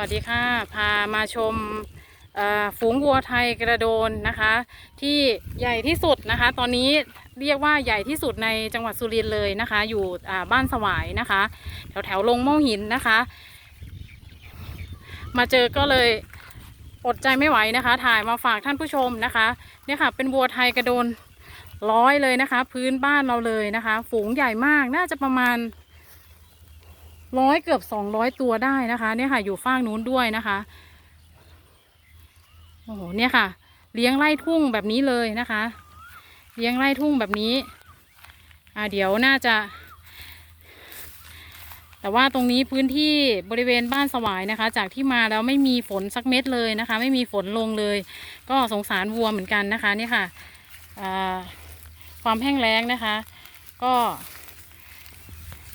วัสดีค่ะ พามาชมฝูงวัวไทยกระโดนนะคะ ที่ใหญ่ที่สุดนะคะ ตอนนี้เรียกว่าใหญ่ที่สุดในจังหวัดสุรินทร์เลยนะคะ อยู่บ้านสวายนะคะ แถวแถวๆลงโม่หินนะคะ มาเจอก็เลยอดใจไม่ไหวนะคะ ถ่ายมาฝากท่านผู้ชมนะคะเนี่ยค่ะ เป็นวัวไทยกระโดนร้อยเลยนะคะ พื้นบ้านเราเลยนะคะ ฝูงใหญ่มากน่าจะประมาณ ร้อยเกือบสองร้อยตัวได้นะคะ เนี่ยค่ะอยู่ฟากนู้นด้วยนะคะโอ้โหเนี่ยค่ะ เลี้ยงไร่ทุ่งแบบนี้เลยนะคะ เลี้ยงไร่ทุ่งแบบนี้อ่าเดี๋ยวน่าจะ แต่ว่าตรงนี้พื้นที่บริเวณบ้านสวายนะคะ จากที่มาแล้วไม่มีฝนสักเม็ดเลยนะคะ ไม่มีฝนลงเลย ก็สงสารวัวเหมือนกันนะคะนี่ค่ะความแห้งแล้งนะคะ ก็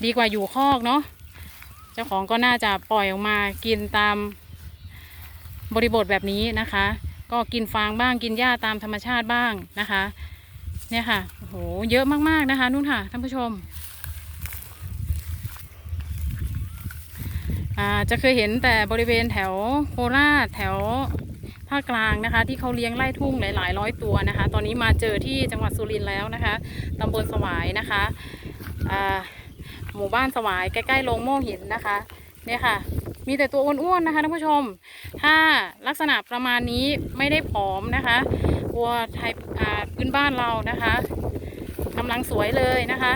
ดีกว่าอยู่คอกเนาะ เจ้าของก็น่าจะปล่อยออกมากินตามบริบทแบบนี้นะคะ ก็กินฟางบ้างกินหญ้าตามธรรมชาติบ้างนะคะ เนี่ยค่ะโอ้โหเยอะมากๆนะคะนู่นค่ะท่านผู้ชมอาจะเคยเห็นแต่บริเวณแถวโคราชแถวภาคกลางนะคะ ที่เขาเลี้ยงไร่ทุ่งหลาย ๆ ร้อยตัวนะคะ ตอนนี้มาเจอที่จังหวัดสุรินทร์แล้วนะคะตำบลสวายนะคะอ่า หมู่บ้านสวายใกล้ๆโรงโม่หินนะคะเนี่ยค่ะ มีแต่ตัวอ้วนๆนะคะท่านผู้ชม ถ้าลักษณะประมาณนี้ไม่ได้ผอมนะคะวัวไทยอ่าพื้นบ้านเรานะคะกำลังสวยเลยนะคะ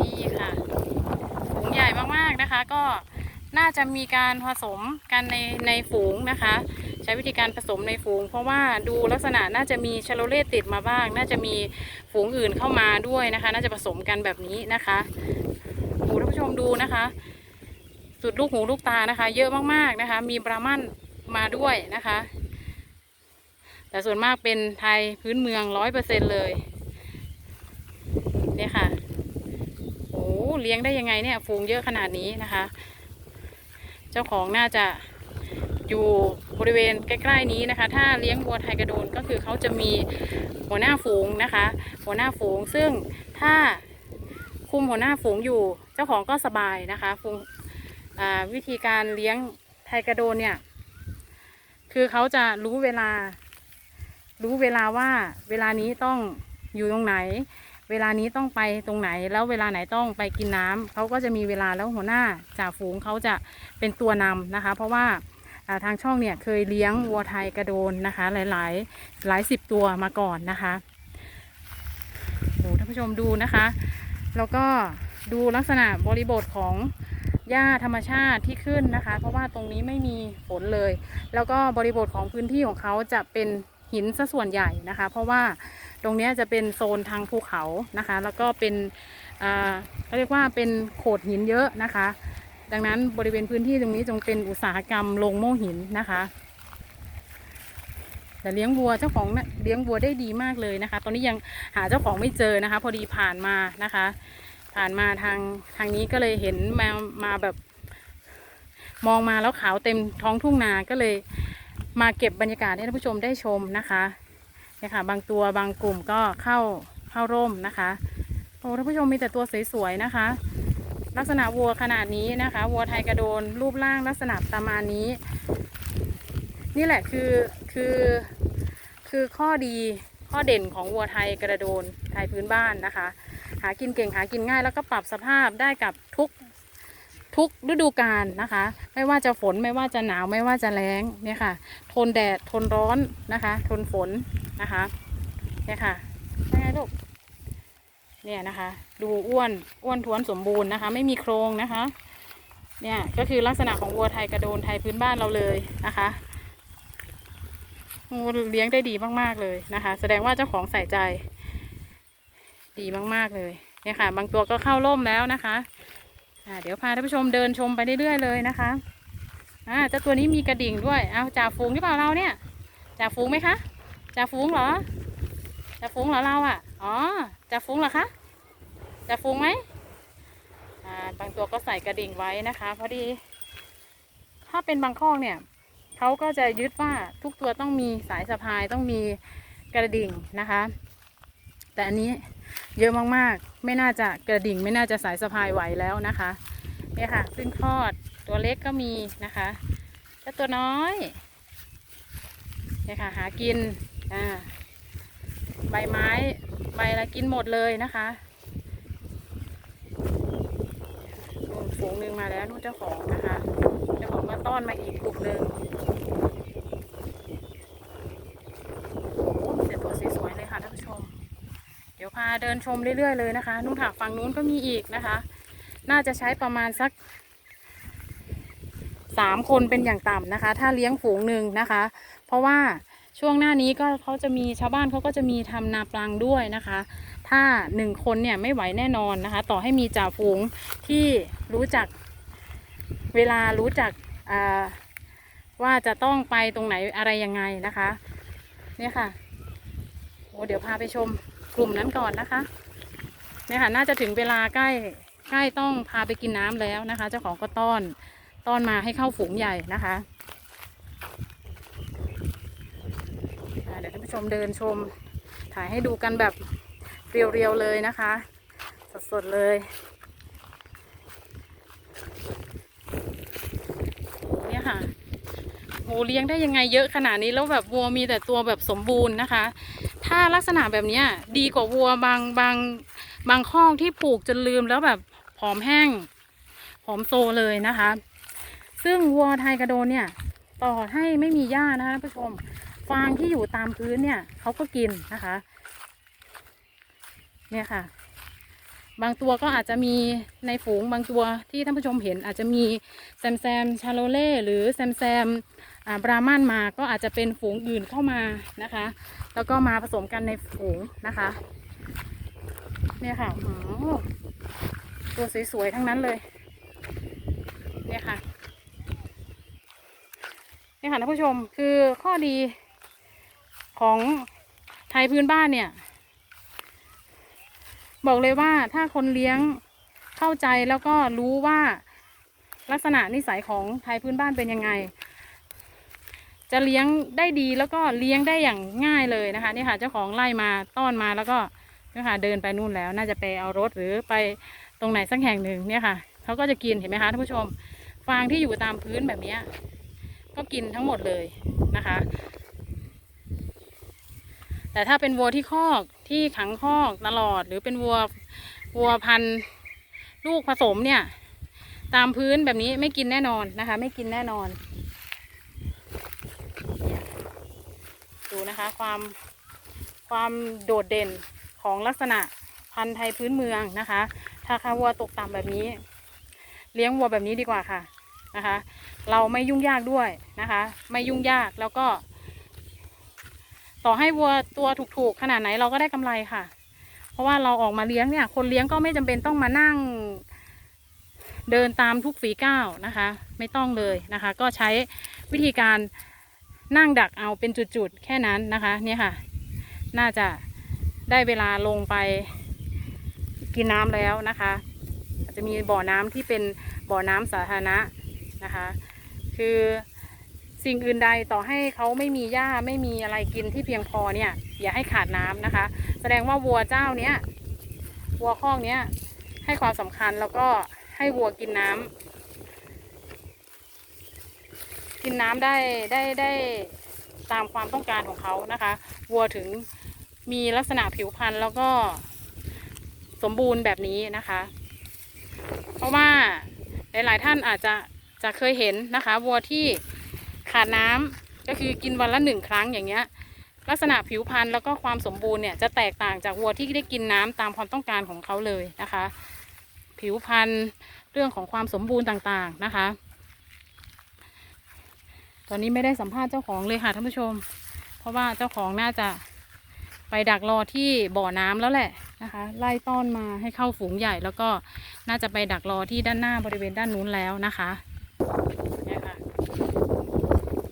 นี่ค่ะฝูงใหญ่มากๆนะคะ ก็น่าจะมีการผสมกันในในฝูงนะคะ ช้วิธีการผสมในฝูง เพราะว่าดูลักษณะน่าจะมีชาโลเลตติดมาบ้าง น่าจะมีฝูงอื่นเข้ามาด้วยนะคะ น่าจะผสมกันแบบนี้นะคะหูท่านผู้ชมดูนะคะ สุดลูกหูลูกตานะคะ เยอะมากๆนะคะ มีบราหมันมาด้วยนะคะ แต่ส่วนมากเป็นไทยพื้นเมืองร้อยเปอร์เซ็นเลยเนี่ยค่ะโอ้เลี้ยงได้ยังไงเนี่ย ฝูงเยอะขนาดนี้นะคะ เจ้าของน่าจะ อยู่บริเวณใกล้ๆนี้นะคะ ถ้าเลี้ยงวัวไทยกระโดนก็คือเขาจะมีหัวหน้าฝูงนะคะ หัวหน้าฝูงซึ่งถ้าคุมหัวหน้าฝูงอยู่ เจ้าของก็สบายนะคะฝูงวิธีการเลี้ยงไทยกระโดนเนี่ย คือเขาจะรู้เวลา รู้เวลาว่าเวลานี้ต้องอยู่ตรงไหน เวลานี้ต้องไปตรงไหน แล้วเวลาไหนต้องไปกินน้ำเขาก็จะมีเวลาแล้วหัวหน้าจ่าฝูงเขาจะเป็นตัวนำนะคะ เพราะว่า ทางช่องเนี่ยเคยเลี้ยงวัวไทยกระโดนนะคะ หลายๆหลายสิบตัวมาก่อนนะคะโอ้ท่านผู้ชมดูนะคะ แล้วก็ดูลักษณะบริบทของหญ้าธรรมชาติที่ขึ้นนะคะ เพราะว่าตรงนี้ไม่มีฝนเลย แล้วก็บริบทของพื้นที่ของเขาจะเป็นหินซะส่วนใหญ่นะคะ เพราะว่าตรงนี้จะเป็นโซนทางภูเขานะคะ แล้วก็เป็นเขาเรียกว่าเป็นโขดหินเยอะนะคะ ดังนั้นบริเวณพื้นที่ตรงนี้จงเป็นอุตสาหกรรมลงโม่หินนะคะ แต่เลี้ยงวัวเจ้าของเลี้ยงวัวได้ดีมากเลยนะคะ ตอนนี้ยังหาเจ้าของไม่เจอนะคะ พอดีผ่านมานะคะ ผ่านมาทางทางนี้ก็เลยเห็นมามาแบบ มองมาแล้วขาวเต็มท้องทุ่งนาก็เลย มาเก็บบรรยากาศให้ท่านผู้ชมได้ชมนะคะเนี่ยค่ะบางตัวบางกลุ่มก็เข้าเข้าร่มนะคะโอ้ท่านผู้ชมมีแต่ตัวสวยๆนะคะ ลักษณะวัวขนาดนี้นะคะ วัวไทยกระโดนรูปร่างลักษณะประมาณนี้ นี่แหละคือคือคือข้อดีข้อเด่นของวัวไทยกระโดนไทยพื้นบ้านนะคะ หากินเก่งหากินง่ายแล้วก็ปรับสภาพได้กับทุกทุกฤดูกาลนะคะ ไม่ว่าจะฝนไม่ว่าจะหนาวไม่ว่าจะแล้งเนี่ยค่ะ ทนแดดทนร้อนนะคะ ทนฝนนะคะเนี่ยค่ะใช่ไงลูก เนี่ยนะคะ ดูอ้วนอ้วนท้วนสมบูรณ์นะคะ ไม่มีโครงนะคะ เนี่ยก็คือลักษณะของวัวไทยกระโดนไทยพื้นบ้านเราเลยนะคะโอ้เลี้ยงได้ดีมากๆเลยนะคะ แสดงว่าเจ้าของใส่ใจ ดีมากๆเลยเนี่ยค่ะ บางตัวก็เข้าร่มแล้วนะคะอ่าเดี๋ยวพาท่านผู้ชมเดินชมไปเรื่อยๆเลยนะคะอ่าเจ้าตัวนี้มีกระดิ่งด้วยเอาจ่าฝูงหรือเปล่าเราเนี่ยจ่าฝูงไหมคะจ่าฝูงเหรอจ่าฝูงเหรอเราอะอ๋อจ่าฝูงเหรอคะ จะฟุ้งไหมอ่าบางตัวก็ใส่กระดิ่งไว้นะคะพอดี ถ้าเป็นบางข้อกเนี่ยเขาก็จะยึดว่าทุกตัวต้องมีสายสะพายต้องมีกระดิ่งนะคะ แต่อันนี้เยอะมากๆ ไม่น่าจะกระดิ่ง ไม่น่าจะสายสะพายไหวแล้วนะคะเนี่ยค่ะเพิ่งคลอดตัวเล็กก็มีนะคะเจ้าตัวน้อยเนี่ยค่ะหากินอ่าใบไม้ใบละกินหมดเลยนะคะนู่น ฝูงหนึ่งมาแล้วนู่นเจ้าของนะคะเจ้าของมาต้อนมาอีกกลุ่มหนึ่งโอ้มีแต่ตัวสวยๆเลยค่ะท่านผู้ชม เดี๋ยวพาเดินชมเรื่อยๆเลยนะคะนู่นค่ะฝั่งนู้นก็มีอีกนะคะ น่าจะใช้ประมาณสักสามคนเป็นอย่างต่ำนะคะ ถ้าเลี้ยงฝูงหนึ่งนะคะ เพราะว่าช่วงหน้านี้ก็เขาจะมีชาวบ้านเขาก็จะมีทำนาปลังด้วยนะคะ ถ้าหนึ่งคนเนี่ยไม่ไหวแน่นอนนะคะ ต่อให้มีจ่าฝูงที่รู้จักเวลารู้จักว่าจะต้องไปตรงไหนอะไรยังไงนะคะ เนี่ยค่ะโอ้เดี๋ยวพาไปชมกลุ่มนั้นก่อนนะคะ เนี่ยค่ะน่าจะถึงเวลาใกล้ใกล้ต้องพาไปกินน้ำแล้วนะคะ เจ้าของก็ต้อนต้อนมาให้เข้าฝูงใหญ่นะคะเดี๋ยวท่านผู้ชมเดินชมถ่ายให้ดูกันแบบ เรียวๆเลยนะคะ สดๆเลยเนี่ยค่ะโหเลี้ยงได้ยังไงเยอะขนาดนี้แล้วแบบวัวมีแต่ตัวแบบสมบูรณ์นะคะ ถ้าลักษณะแบบนี้ดีกว่าวัวบางบางบางข้อกที่ผูกจนลืมแล้วแบบผอมแห้งผอมโซเลยนะคะ ซึ่งวัวไทยกระโดนเนี่ยต่อให้ไม่มีหญ้านะคะท่านผู้ชมฟางที่อยู่ตามพื้นเนี่ยเขาก็กินนะคะ เนี่ยค่ะ บางตัวก็อาจจะมีในฝูงบางตัวที่ท่านผู้ชมเห็น อาจจะมีแซมแซมชาโลเล่หรือแซมแซมบรามันมาก็อาจจะเป็นฝูงอื่นเข้ามานะคะ แล้วก็มาผสมกันในฝูงนะคะ เนี่ยค่ะตัวสวยๆทั้งนั้นเลย เนี่ยค่ะเนี่ยค่ะท่านผู้ชมคือข้อดีของไทยพื้นบ้านเนี่ย บอกเลยว่าถ้าคนเลี้ยงเข้าใจแล้วก็รู้ว่าลักษณะนิสัยของไทยพื้นบ้านเป็นยังไง จะเลี้ยงได้ดีแล้วก็เลี้ยงได้อย่างง่ายเลยนะคะนี่ค่ะเจ้าของไล่มาต้อนมาแล้วก็นี่ค่ะเดินไปนู่นแล้ว น่าจะไปเอารถหรือไปตรงไหนสักแห่งหนึ่งเนี่ยค่ะเขาก็จะกินเห็นไหมคะท่านผู้ชม ฟางที่อยู่ตามพื้นแบบนี้ก็กินทั้งหมดเลยนะคะ แต่ถ้าเป็นวัวที่คอก ที่ขังคอกตลอด หรือเป็นวัววัวพันธุ์ลูกผสมเนี่ย ตามพื้นแบบนี้ไม่กินแน่นอนนะคะ ไม่กินแน่นอน ดูนะคะความความโดดเด่นของลักษณะพันธุ์ไทยพื้นเมืองนะคะ ถ้าคาวัวตกต่ำแบบนี้ เลี้ยงวัวแบบนี้ดีกว่าค่ะนะคะ เราไม่ยุ่งยากด้วยนะคะ ไม่ยุ่งยากแล้วก็ ต่อให้วัวตัวถูกๆขนาดไหนเราก็ได้กำไรค่ะ เพราะว่าเราออกมาเลี้ยงเนี่ย คนเลี้ยงก็ไม่จำเป็นต้องมานั่ง เดินตามทุกฝีก้าวนะคะ ไม่ต้องเลยนะคะ ก็ใช้วิธีการนั่งดักเอาเป็นจุดๆ แค่นั้นนะคะเนี่ยค่ะ น่าจะได้เวลาลงไปกินน้ำแล้วนะคะอาจจะมีบ่อน้ำที่เป็นบ่อน้ำสาธารณะนะคะ คือ สิ่งอื่นใดต่อให้เขาไม่มีหญ้าไม่มีอะไรกินที่เพียงพอเนี่ย อย่าให้ขาดน้ำนะคะ แสดงว่าวัวเจ้าเนี้ยวัวคอกเนี้ยให้ความสำคัญแล้วก็ให้วัวกินน้ำกินน้ำได้ได้ได้ตามความต้องการของเขานะคะ วัวถึงมีลักษณะผิวพรรณแล้วก็สมบูรณ์แบบนี้นะคะ เพราะว่าหลาย ๆ ท่านอาจจะจะเคยเห็นนะคะ วัวที่ ขาดน้ำก็คือกินวันละหนึ่งครั้งอย่างเงี้ย ลักษณะผิวพรรณแล้วก็ความสมบูรณ์เนี่ยจะแตกต่างจากวัวที่ได้กินน้ำตามความต้องการของเขาเลยนะคะ ผิวพรรณเรื่องของความสมบูรณ์ต่างๆนะคะ ตอนนี้ไม่ได้สัมภาษณ์เจ้าของเลยค่ะท่านผู้ชม เพราะว่าเจ้าของน่าจะไปดักรอที่บ่อน้ำแล้วแหละนะคะ ไล่ต้อนมาให้เข้าฝูงใหญ่แล้วก็น่าจะไปดักรอที่ด้านหน้าบริเวณด้านนู้นแล้วนะคะเนี่ยค่ะ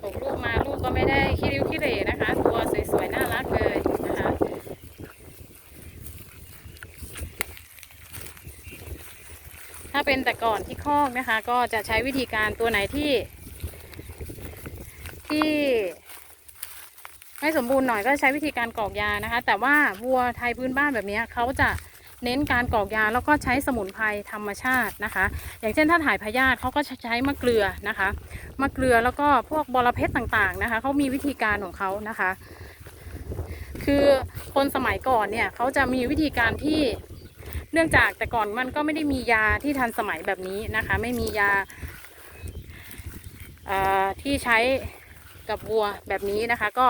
ตกลูกมาลูกก็ไม่ได้ขี้ริ้วขี้เหร่นะคะ ตัวสวยๆน่ารักเลยนะคะ ถ้าเป็นแต่ก่อนที่คอกนะคะ ก็จะใช้วิธีการตัวไหนที่ ที่ไม่สมบูรณ์หน่อยก็ใช้วิธีการกรอกยานะคะ แต่ว่าวัวไทยพื้นบ้านแบบนี้เขาจะเน้นการกรอกยาแล้วก็ใช้สมุนไพรธรรมชาตินะคะ อย่างเช่นถ้าถ่ายพยาธิเขาก็ใช้มะเกลือนะคะมะเกลือแล้วก็พวกบอระเพ็ดต่างๆนะคะเขามีวิธีการของเขานะคะ คือคนสมัยก่อนเนี่ยเขาจะมีวิธีการที่ เนื่องจากแต่ก่อนมันก็ไม่ได้มียาที่ทันสมัยแบบนี้นะคะ ไม่มียาที่ใช้กับวัวแบบนี้นะคะ ก็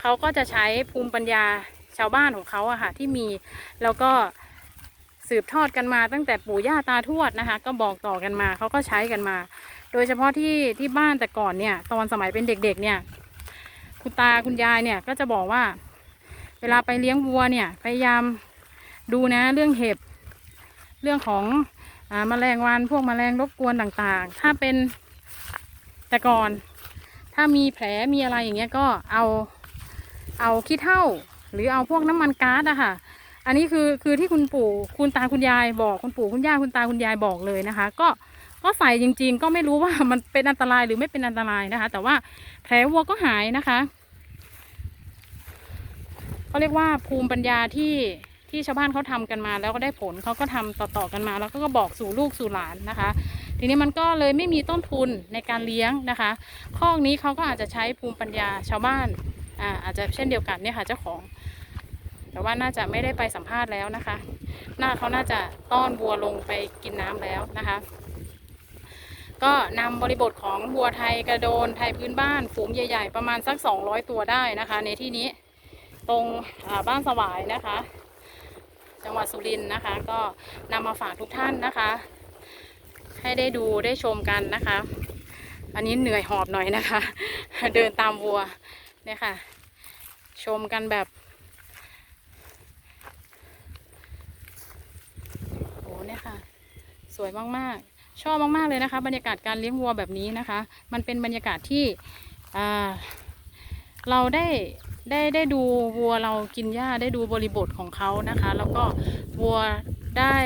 เขาก็จะใช้ภูมิปัญญาชาวบ้านของเขาอะค่ะที่มีแล้วก็สืบทอดกันมาตั้งแต่ปู่ย่าตาทวดนะคะ ก็บอกต่อกันมาเขาก็ใช้กันมา โดยเฉพาะที่ที่บ้านแต่ก่อนเนี่ย ตอนสมัยเป็นเด็กๆ เนี่ย คุณตาคุณยายเนี่ยก็จะบอกว่า เวลาไปเลี้ยงวัวเนี่ยพยายามดูนะเรื่องเห็บ เรื่องของอแมลงวันพวกแมลงรบกวนต่างๆ ถ้าเป็นแต่ก่อน ถ้ามีแผลมีอะไรอย่างเงี้ยก็เอาเอาขี้เถ้าหรือเอาพวกน้ำมันก๊าซอะค่ะ อันนี้คือคือที่คุณปู่คุณตาคุณยายบอกคุณปู่คุณย่าคุณตาคุณยายบอกเลยนะคะ ก็ก็ใส่จริง ๆ ก็ไม่รู้ว่ามันเป็นอันตรายหรือไม่เป็นอันตรายนะคะ แต่ว่าแผลวัวก็หายนะคะเขาเรียกว่าภูมิปัญญาที่ ที่ชาวบ้านเขาทำกันมาแล้วก็ได้ผลเขาก็ทำต่อๆกันมา แล้วก็บอกสู่ลูกสู่หลานนะคะ ทีนี้มันก็เลยไม่มีต้นทุนในการเลี้ยงนะคะคอกนี้เขาก็อาจจะใช้ภูมิปัญญาชาวบ้านอ่าอาจจะเช่นเดียวกันเนี่ยค่ะเจ้าของ แต่ว่าน่าจะไม่ได้ไปสัมภาษณ์แล้วนะคะน่าเขาน่าจะต้อนวัวลงไปกินน้ำแล้วนะคะ ก็นำบริบทของวัวไทยกระโดนไทยพื้นบ้านฝูงใหญ่ ๆ ประมาณสัก 200 ตัวได้นะคะ ในที่นี้ตรงบ้านสวายนะคะ จังหวัดสุรินทร์นะคะ ก็นำมาฝากทุกท่านนะคะ ให้ได้ดูได้ชมกันนะคะ อันนี้เหนื่อยหอบหน่อยนะคะ เดินตามวัวเนี่ยค่ะ ชมกันแบบโอ้เนี่ยค่ะ สวยมากๆ ชอบมากๆเลยนะคะ บรรยากาศการเลี้ยงวัวแบบนี้นะคะ มันเป็นบรรยากาศที่อ่า เราได้ได้ได้ดูวัวเรากินหญ้าได้ดูบริบทของเขานะคะ แล้วก็วัวได้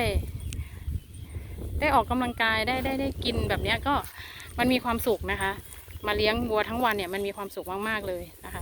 ได้ออกกำลังกายได้ได้ได้กินแบบเนี้ยก็มันมีความสุขนะคะ มาเลี้ยงวัวทั้งวันเนี่ยมันมีความสุขมากๆเลยนะคะ